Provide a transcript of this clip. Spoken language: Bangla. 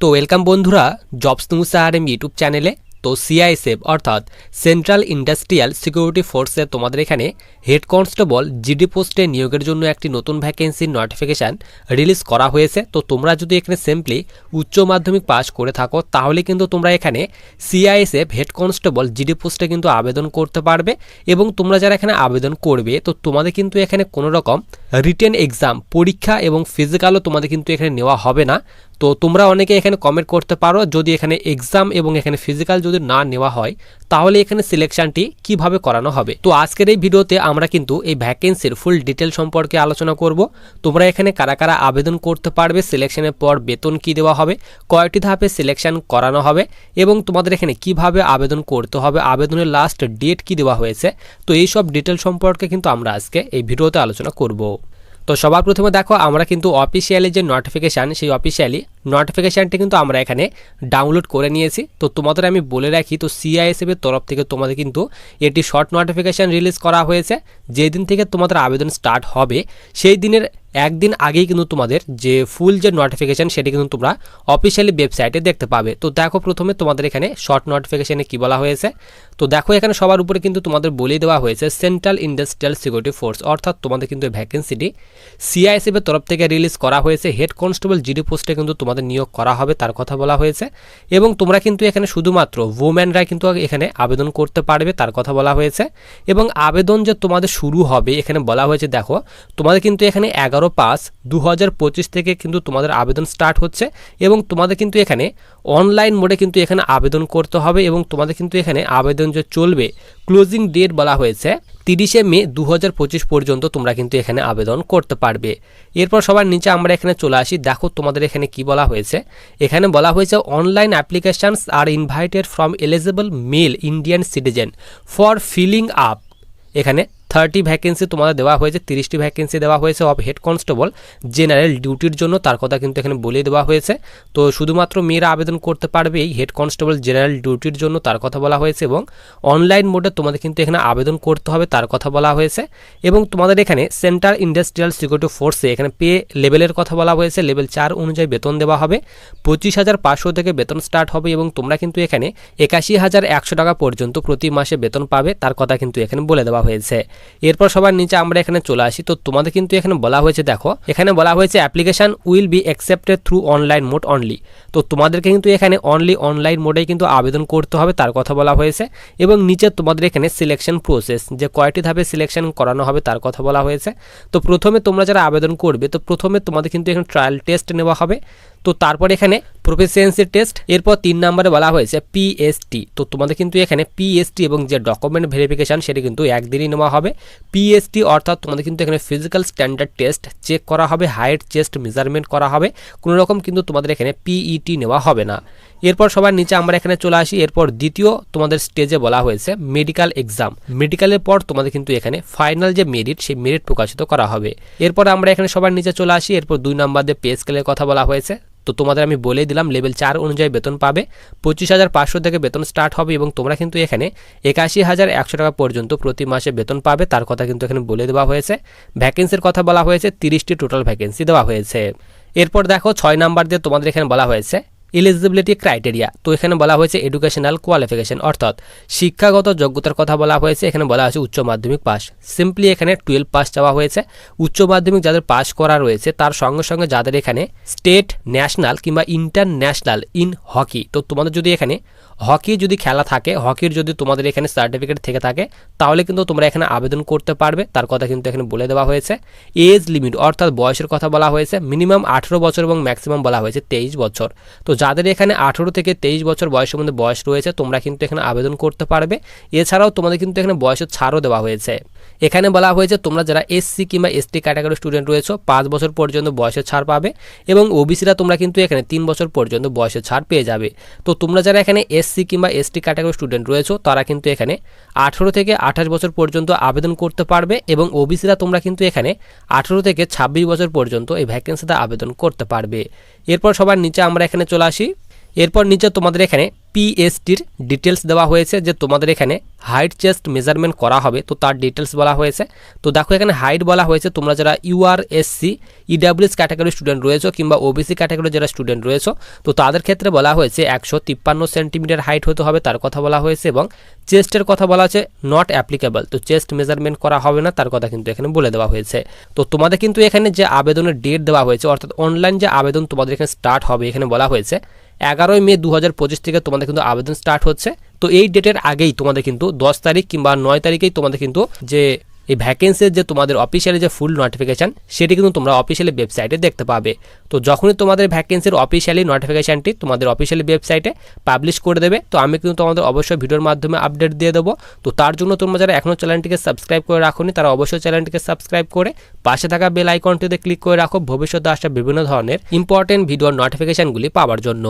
তো ওয়েলকাম বন্ধুরা জবস নিউজ আরএম ইউটিউব চ্যানেলে তো সিআইএসএফ অর্থাৎ সেন্ট্রাল ইন্ডাস্ট্রিয়াল সিকিউরিটি ফোর্সে তোমাদের এখানে হেড কনস্টেবল জিডি পোস্টে নিয়োগের জন্য একটি নতুন ভ্যাকেন্সির নোটিফিকেশান রিলিজ করা হয়েছে। তো তোমরা যদি এখানে সিম্পলি উচ্চ মাধ্যমিক পাস করে থাকো, তাহলে কিন্তু তোমরা এখানে সিআইএসএফ হেড কনস্টেবল জিডি পোস্টে কিন্তু আবেদন করতে পারবে। এবং তোমরা যারা এখানে আবেদন করবে, তো তোমাদের কিন্তু এখানে কোনো রকম রিটেন এক্সাম পরীক্ষা এবং ফিজিক্যালও তোমাদের কিন্তু এখানে নেওয়া হবে না। তো তোমরা অনেকে এখানে কমেন্ট করতে পারো, যদি এখানে এক্সাম এবং এখানে ফিজিক্যাল যদি না নেওয়া হয় তাহলে এখানে সিলেকশনটি কীভাবে করানো হবে? তো আজকের এই ভিডিওতে আমরা কিন্তু এই ভ্যাকেন্সির ফুল ডিটেল সম্পর্কে আলোচনা করব। তোমরা এখানে কারা কারা আবেদন করতে পারবে, সিলেকশনের পর বেতন কি দেওয়া হবে, কয়টি ধাপে সিলেকশন করানো হবে এবং তোমাদের এখানে কীভাবে আবেদন করতে হবে, আবেদনের লাস্ট ডেট কি দেওয়া হয়েছে, তো এই সব ডিটেল সম্পর্কে কিন্তু আমরা আজকে এই ভিডিওতে আলোচনা করব। তো সবার প্রথমে দেখো, আমরা কিন্তু অফিসিয়ালি যে নোটিফিকেশান সেই অফিসিয়ালি নোটিফিকেশানটি কিন্তু আমরা এখানে ডাউনলোড করে নিয়েছি। তো তোমাদের আমি বলে রাখি, তো সিআইএসএফ এর তরফ থেকে তোমাদের কিন্তু এটি শর্ট নোটিফিকেশান রিলিজ করা হয়েছে। যেদিন থেকে তোমাদের আবেদন স্টার্ট হবে, সেই দিনের একদিন আগেই কিন্তু তোমাদের যে ফুল যে নোটিফিকেশান সেটি কিন্তু তোমরা অফিসিয়ালি ওয়েবসাইটে দেখতে পাবে। তো দেখো প্রথমে তোমাদের এখানে শর্ট নোটিফিকেশানে কি বলা হয়েছে। তো দেখো এখানে সবার উপরে কিন্তু তোমাদের বলে দেওয়া হয়েছে সেন্ট্রাল ইন্ডাস্ট্রিয়াল সিকিউরিটি ফোর্স অর্থাৎ তোমাদের কিন্তু ভ্যাকেন্সিটি সিআইএসএফ এর তরফ থেকে রিলিজ করা হয়েছে। হেড কনস্টেবল জিডি পোস্টে কিন্তু তোমাদের নিয়োগ করা হবে, তার কথা বলা হয়েছে। এবং তোমরা কিন্তু এখানে শুধুমাত্র ওম্যানরা কিন্তু এখানে আবেদন করতে পারবে, তার কথা বলা হয়েছে। এবং আবেদন যে তোমাদের শুরু হবে, এখানে বলা হয়েছে, দেখো, তোমাদের কিন্তু এখানে এগারো পাঁচ দু থেকে কিন্তু তোমাদের আবেদন স্টার্ট হচ্ছে। এবং তোমাদের কিন্তু এখানে অনলাইন মোডে কিন্তু এখানে আবেদন করতে হবে। এবং তোমাদের কিন্তু এখানে আবেদন যে চলবে ক্লোজিং ডেট বলা হয়েছে তিরিশে মে দু হাজার পঁচিশ পর্যন্ত তোমরা কিন্তু এখানে আবেদন করতে পারবে। এরপর সবার নিচে আমরা এখানে চলে আসি। দেখো তোমাদের এখানে কি বলা হয়েছে। এখানে বলা হয়েছে online applications R invited from eligible male Indian citizen for filling up এখানে থার্টি ভ্যাকেন্সি তোমাদের দেওয়া হয়েছে, তিরিশটি ভ্যাকেন্সি দেওয়া হয়েছে অফ হেড কনস্টেবল জেনারেল ডিউটির জন্য, তার কথা কিন্তু এখানে বলে দেওয়া হয়েছে। তো শুধুমাত্র মেয়েরা আবেদন করতে পারবে এই হেড কনস্টেবল জেনারেল ডিউটির জন্য, তার কথা বলা হয়েছে এবং অনলাইন মোডে তোমাদের কিন্তু এখানে আবেদন করতে হবে, তার কথা বলা হয়েছে। এবং তোমাদের এখানে সেন্ট্রাল ইন্ডাস্ট্রিয়াল সিকিউরিটি ফোর্সে এখানে পে লেভেলের কথা বলা হয়েছে লেভেল চার অনুযায়ী বেতন দেওয়া হবে, পঁচিশ হাজার পাঁচশো থেকে বেতন স্টার্ট হবে এবং তোমরা কিন্তু এখানে একাশি হাজার একশো টাকা পর্যন্ত প্রতি মাসে বেতন পাবে, তার কথা কিন্তু এখানে বলে দেওয়া হয়েছে। এরপর সবার নিচে আমরা এখানে চলে আসি। তো তোমাদের কিন্তু এখানে বলা হয়েছে, দেখো, এখানে বলা হয়েছে application will be accepted through online mode only তো তোমাদেরকে কিন্তু এখানে অনলি অনলাইন মোডেই কিন্তু আবেদন করতে হবে, তার কথা বলা হয়েছে। এবং নিচে তোমাদের এখানে সিলেকশন প্রসেস যে কয়টি ধাপে সিলেকশন করানো হবে, তার কথা বলা হয়েছে। তো প্রথমে তোমরা যারা আবেদন করবে, তো প্রথমে তোমাদের কিন্তু এখানে ট্রায়াল টেস্ট নেওয়া হবে। তো তারপর এখানে প্রফেসিয়েন্সি টেস্ট এরপর তিন নম্বরে বলা হয়েছে পিএসটি তো তোমাদের কিন্তু এখানে পিএসটি এবং যে ডকুমেন্ট ভেরিফিকেশান সেটি কিন্তু একদিনই নেওয়া হবে। পিএসটি অর্থাৎ তোমাদের কিন্তু এখানে ফিজিক্যাল স্ট্যান্ডার্ড টেস্ট চেক করা হবে হাইট চেস্ট মেজারমেন্ট করা হবে। কোনো রকম কিন্তু তোমাদের এখানে পিইটি নেওয়া হবে না। এরপর সবার নিচে আমরা এখানে চলে আসি। এরপর দ্বিতীয় তোমাদের স্টেজে বলা হয়েছে মেডিকেল এক্সাম মেডিকেলের পর তোমাদের কিন্তু এখানে ফাইনাল যে মেরিট সেই মেরিট প্রকাশিত করা হবে। এরপর আমরা এখানে সবার নিচে চলে আসি। এরপর দুই নম্বর দিয়ে পে স্কেলের কথা বলা হয়েছে। তো তোমাদের আমি বলে দিলাম লেভেল চার অনুযায়ী বেতন পাবে। পঁচিশ হাজার পাঁচশো থেকে বেতন স্টার্ট হবে এবং তোমরা কিন্তু এখানে একাশি হাজার একশো টাকা পর্যন্ত প্রতি মাসে বেতন পাবে। তার কথা কিন্তু এখানে বলে দেওয়া হয়েছে। ভ্যাকেন্সির কথা বলা হয়েছে, তিরিশটি টোটাল ভ্যাকেন্সি দেওয়া হয়েছে। এরপর দেখো ছয় নাম্বার দিয়ে তোমাদের এখানে বলা হয়েছে এলিজিবিলিটি ক্রাইটেরিয়া তো এখানে বলা হয়েছে এডুকেশনাল কোয়ালিফিকেশন অর্থাৎ শিক্ষাগত যোগ্যতার কথা বলা হয়েছে, এখানে বলা হয়েছে উচ্চ মাধ্যমিক পাস সিম্পলি এখানে টুয়েলভ পাস চাওয়া হয়েছে। উচ্চ মাধ্যমিক যাদের পাস করা রয়েছে, তার সঙ্গে সঙ্গে যাদের এখানে স্টেট ন্যাশনাল কিংবা ইন্টারন্যাশনাল ইন হকি তো তোমাদের যদি এখানে হকি যদি খেলা থাকে, হকির যদি তোমাদের এখানে সার্টিফিকেট থেকে থাকে, তাহলে কিন্তু তোমরা এখানে আবেদন করতে পারবে। তার কথা কিন্তু এখানে বলে দেওয়া হয়েছে। এজ লিমিট অর্থাৎ বয়সের কথা বলা হয়েছে। মিনিমাম আঠেরো বছর এবং ম্যাক্সিমাম বলা হয়েছে তেইশ বছর। তো যাদের এখানে আঠেরো থেকে তেইশ বছর বয়সের মধ্যে বয়স রয়েছে, তোমরা কিন্তু এখানে আবেদন করতে পারবে। এছাড়াও তোমাদের কিন্তু এখানে বয়সের ছাড়ও দেওয়া হয়েছে। এখানে বলা হয়েছে, তোমরা যারা এসসি কিংবা এসটি ক্যাটাগরি স্টুডেন্ট রয়েছে, পাঁচ বছর পর্যন্ত বয়সের ছাড় পাবে এবং ওবিসিরা তোমরা কিন্তু এখানে তিন বছর পর্যন্ত বয়সের ছাড় পেয়ে যাবে। তো তোমরা যারা এখানে এসসি কিংবা এসটি ক্যাটাগরি স্টুডেন্ট রয়েছে, তারা কিন্তু এখানে আঠেরো থেকে আঠাশ বছর পর্যন্ত আবেদন করতে পারবে এবং ওবিসিরা তোমরা কিন্তু এখানে আঠেরো থেকে ছাব্বিশ বছর পর্যন্ত এই ভ্যাকেন্সিতে আবেদন করতে পারবে। এরপর সবার নিচে আমরা এখানে চলে আসি। এরপর নিচে তোমাদের এখানে পিএসটির ডিটেলস দেওয়া হয়েছে যে তোমাদের এখানে হাইট চেস্ট মেজারমেন্ট করা হবে। তো তার ডিটেলস বলা হয়েছে। তো দেখো এখানে হাইট বলা হয়েছে। তোমরা যারা ইউআরএসসি ইডাব্লিউএস ক্যাটাগরি স্টুডেন্ট রয়েছো কিংবা ওবিসি ক্যাটাগরি যারা স্টুডেন্ট রয়েছো, তো তাদের ক্ষেত্রে বলা হয়েছে একশো তিপ্পান্ন সেন্টিমিটার হাইট হতে হবে। তার কথা বলা হয়েছে এবং চেস্টের কথা বলা হচ্ছে নট অ্যাপ্লিকেবল তো চেস্ট মেজারমেন্ট করা হবে না, তার কথা কিন্তু এখানে বলে দেওয়া হয়েছে। তো তোমাদের কিন্তু এখানে যে আবেদনের ডেট দেওয়া হয়েছে, অর্থাৎ অনলাইন যে আবেদন তোমাদের এখানে স্টার্ট হবে, এখানে বলা হয়েছে এগারোই মে দু হাজার পঁচিশ থেকে তোমাদের কিন্তু আবেদন স্টার্ট হচ্ছে। তো এই ডেটের আগেই তোমাদের কিন্তু দশ তারিখ কিংবা নয় তারিখেই তোমাদের কিন্তু যে এই ভ্যাকেন্সির যে তোমাদের অফিসিয়ালি যে ফুল নোটিফিকেশান সেটি কিন্তু তোমরা অফিসিয়ালি ওয়েবসাইটে দেখতে পাবে। তো যখনই তোমাদের ভ্যাকেন্সির অফিসিয়ালি নোটিফিকেশানটি তোমাদের অফিসিয়ালি ওয়েবসাইটে পাবলিশ করে দেবে, তো আমি কিন্তু তোমাদের অবশ্যই ভিডিওর মাধ্যমে আপডেট দিয়ে দেবো। তো তার জন্য তোমরা যারা এখনও চ্যানেলটিকে সাবস্ক্রাইব করে রাখোনি, তারা অবশ্যই চ্যানেলটিকে সাবস্ক্রাইব করে পাশে থাকা বেল আইকনটিতে ক্লিক করে রাখো। ভবিষ্যতে আসা বিভিন্ন ধরনের ইম্পর্টেন্ট ভিডিওর নোটিফিকেশানগুলি পাওয়ার জন্য।